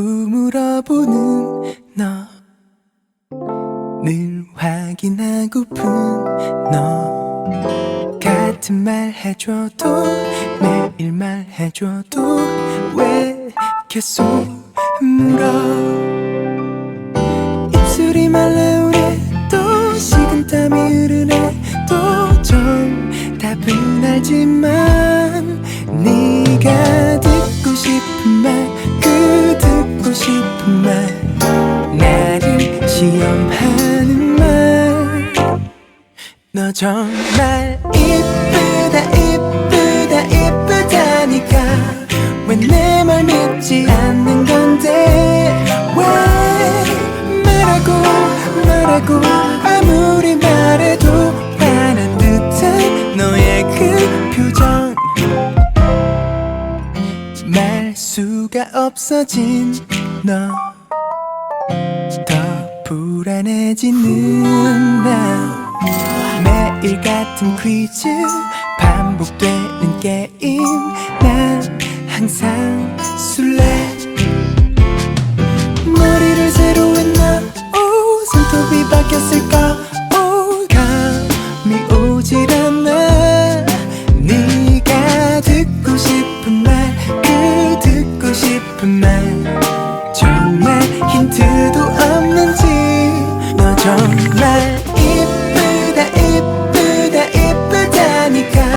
물어보는 너. 늘 확인하고픈 너. 같은 말 해줘도 매일 말 해줘도 왜 계속 물어? 입술이 말라오네 또 식은땀이 흐르네 또좀 답은 알지만 네가 듣고 싶은 말 시험하는 말 너 정말 이쁘다 이쁘다 이쁘다니까. 왜 내 말 믿지 않는 건데? 왜 말하고 말하고 아무리 말해도 화난 듯한 너의 그 표정. 말 수가 없어진 너. 더 불안해지는 나 매일 같은 퀴즈 반복되는 게임. 난 항상 술래. 머리를 새로 했나 오 손톱이 바뀌었을까? 오 감이 오질 않아 네가 듣고 싶은 말 그 듣고 싶은 말. 정말 힌트도